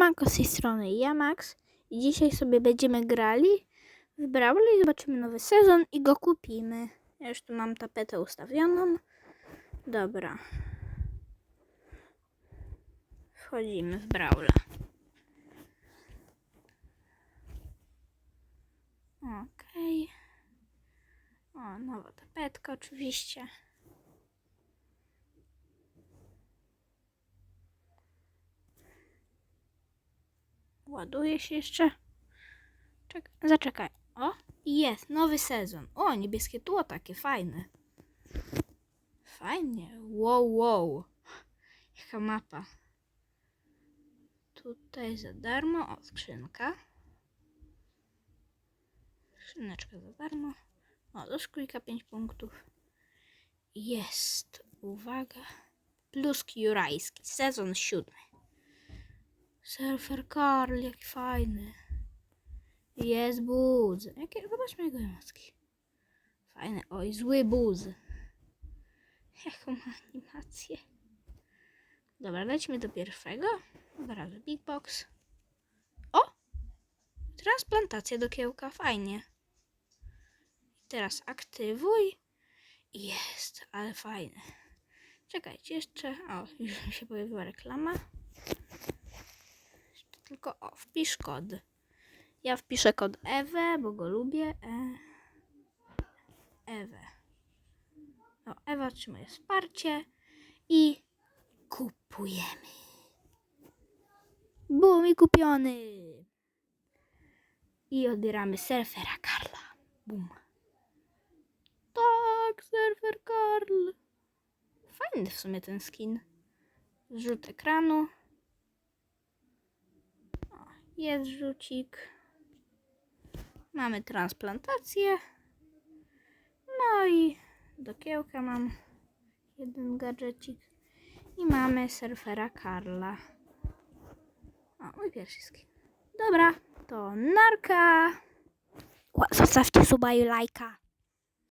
Siemanko z tej strony ja Max i dzisiaj sobie będziemy grali w Brawley i zobaczymy nowy sezon i go kupimy. Ja już tu mam tapetę ustawioną. Dobra. Wchodzimy w Brawla. Okej. O, nowa tapetka oczywiście. Ładuje się jeszcze. Czek zaczekaj. O, jest, nowy sezon. O, niebieskie tło takie fajne. Fajnie. Wow, wow. Jaka mapa. Tutaj za darmo. O, skrzynka. Skrzyneczka za darmo. O, do szklika 5 punktów. Jest. Uwaga. Pluski jurajski. Sezon siódmy. Surfer Karl, jaki fajny. Jest buz. Jakie, zobaczmy jego emocki. Fajny. Oj, zły buz. Jaką ma animację. Dobra, lećmy do pierwszego. Od Big Box. O! Transplantacja do kiełka. Fajnie. Teraz aktywuj. Jest, ale fajne. Czekajcie jeszcze. O, już mi się pojawiła reklama. Tylko o, wpisz kod. Ja wpiszę kod Ewę, bo go lubię. E... Ewę. O, Ewa otrzymuje wsparcie i kupujemy. Bum i kupiony. I odbieramy surfera Karla. Bum. Tak, surfer Karl. Fajny w sumie ten skin. Zrzut ekranu. Jest rzucik. Mamy transplantację. No i do kiełka mam jeden gadżecik. I mamy surfera Karla. O, mój pierwszy skin. Dobra, to narka. Zostawcie suba i lajka.